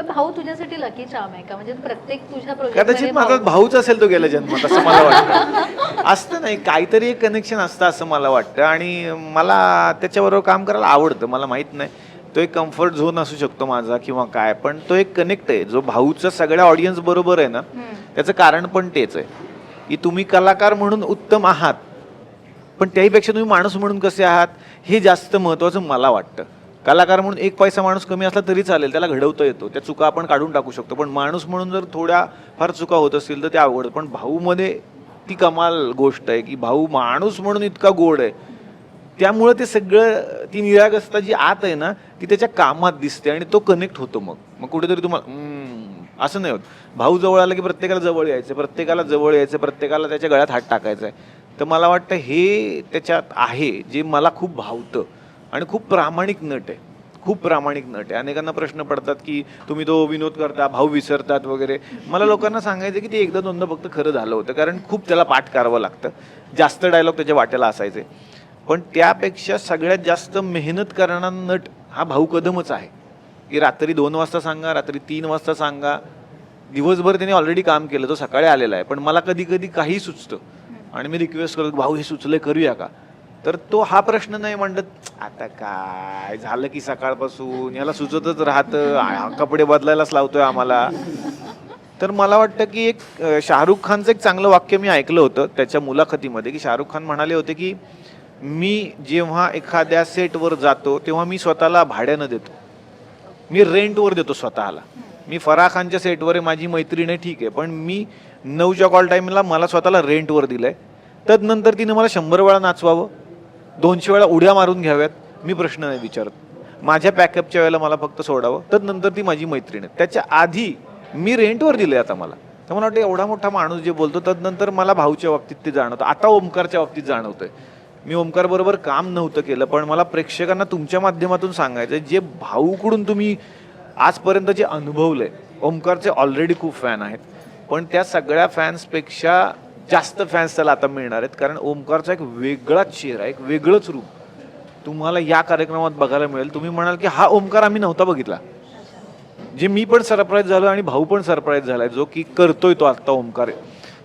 पण भाऊ तुझ्यासाठी लकी चाम आहे का? म्हणजे प्रत्येक तुझ्या कदाचित प्रोजेक्ट माझा भाऊच असेल तो गेल्या जन्मात असं मला वाटतं. असतं नाही काहीतरी एक कनेक्शन असतं असं मला वाटतं. आणि मला त्याच्याबरोबर काम करायला आवडतं मला माहीत नाही. तो एक कम्फर्ट झोन असू शकतो माझा किंवा काय पण तो एक कनेक्ट आहे. जो भाऊचा सगळ्या ऑडियन्स बरोबर आहे ना त्याचं कारण पण तेच आहे. की तुम्ही कलाकार म्हणून उत्तम आहात पण त्याहीपेक्षा तुम्ही माणूस म्हणून कसे आहात हे जास्त महत्त्वाचं मला वाटतं. कलाकार म्हणून एक पैसा माणूस कमी असला तरी चालेल त्याला घडवता येतो. त्या चुका आपण काढून टाकू शकतो. पण माणूस म्हणून जर थोड्या फार चुका होत असतील तर ते अवघड. पण भाऊमध्ये ती कमाल गोष्ट आहे की भाऊ माणूस म्हणून इतका गोड आहे. त्यामुळं ते सगळं ती निरागसता जी आत आहे ना ती त्याच्या कामात दिसते आणि तो कनेक्ट होतो मग. मग कुठेतरी तुम्हाला असं नाही होत. भाऊ जवळ आला की प्रत्येकाला जवळ यायचं प्रत्येकाला जवळ यायचं प्रत्येकाला त्याच्या गळ्यात हात टाकायचा आहे. तर मला वाटतं हे त्याच्यात आहे जे मला खूप भावतं. आणि खूप प्रामाणिक नट आहे. खूप प्रामाणिक नट आहे. अनेकांना प्रश्न पडतात की तुम्ही तो विनोद करता भाऊ विसरतात वगैरे. मला लोकांना सांगायचं की ते एकदा दोनदा फक्त खरं झालं होतं. कारण खूप त्याला पाठ करावं लागतं. जास्त डायलॉग त्याच्या वाट्याला असायचे. पण त्यापेक्षा सगळ्यात जास्त मेहनत करणारा नट हा भाऊ कदमच आहे. की रात्री दोन वाजता सांगा रात्री तीन वाजता सांगा. दिवसभर त्याने ऑलरेडी काम केलं. तो सकाळी आलेला आहे. पण मला कधी कधी काही सुचतं. आणि मी रिक्वेस्ट करतो भाऊ हे सुचलं करूया का? तर तो हा प्रश्न नाही म्हणत आता काय झालं की सकाळपासून? याला सुचतच राहतं. कपडे बदलायलाच लावतोय आम्हाला. तर मला वाटतं की एक शाहरुख खानचं एक चांगलं वाक्य मी ऐकलं होतं त्याच्या मुलाखतीमध्ये की शाहरुख खान म्हणाले होते की मी जेव्हा एखाद्या सेटवर जातो तेव्हा मी स्वतःला भाड्यानं देतो. मी रेंटवर देतो स्वतःला. मी फराह खानच्या सेटवर आहे माझी मैत्रीण आहे ठीक आहे. पण मी नऊच्या कॉल टाईमला मला स्वतःला रेंटवर दिलंय. तदनंतर तिने मला शंभर वेळा नाचवावं. दोनशे वेळा उड्या मारून घ्याव्यात? मी प्रश्न नाही विचारत. माझ्या पॅकअपच्या वेळेला मला फक्त सोडावं. तदनंतर ती माझी मैत्रीण आहे. त्याच्या आधी मी रेंटवर दिले आता मला. तर मला वाटतं एवढा मोठा माणूस जे बोलतो तदनंतर मला भाऊच्या बाबतीत ते जाणवतं. आता ओमकारच्या बाबतीत जाणवतंय. मी ओमकार बरोबर काम नव्हतं केलं पण मला प्रेक्षकांना तुमच्या माध्यमातून सांगायचं आहे, जे भाऊकडून तुम्ही आजपर्यंत जे अनुभवलंय ओमकारचे ऑलरेडी खूप फॅन आहेत. पण त्या सगळ्या फॅन्सपेक्षा जास्त फॅन्स त्याला आता मिळणार आहेत. कारण ओमकारचा एक वेगळाच चेहरा एक वेगळंच रूप. तुम्हाला या कार्यक्रमात बघायला मिळेल. तुम्ही म्हणाल की हा ओमकार आम्ही नव्हता बघितला. जे मी पण सरप्राईज झालो आणि भाऊ पण सरप्राईज झालाय जो की करतोय तो आत्ता ओमकार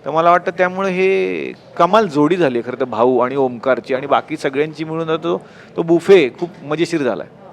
तर मला वाटतं त्यामुळे हे कमाल जोडी झाली आहे खरं तर भाऊ आणि ओमकारची आणि बाकी सगळ्यांची मिळून तो तो बुफे खूप मजेशीर झाला आहे.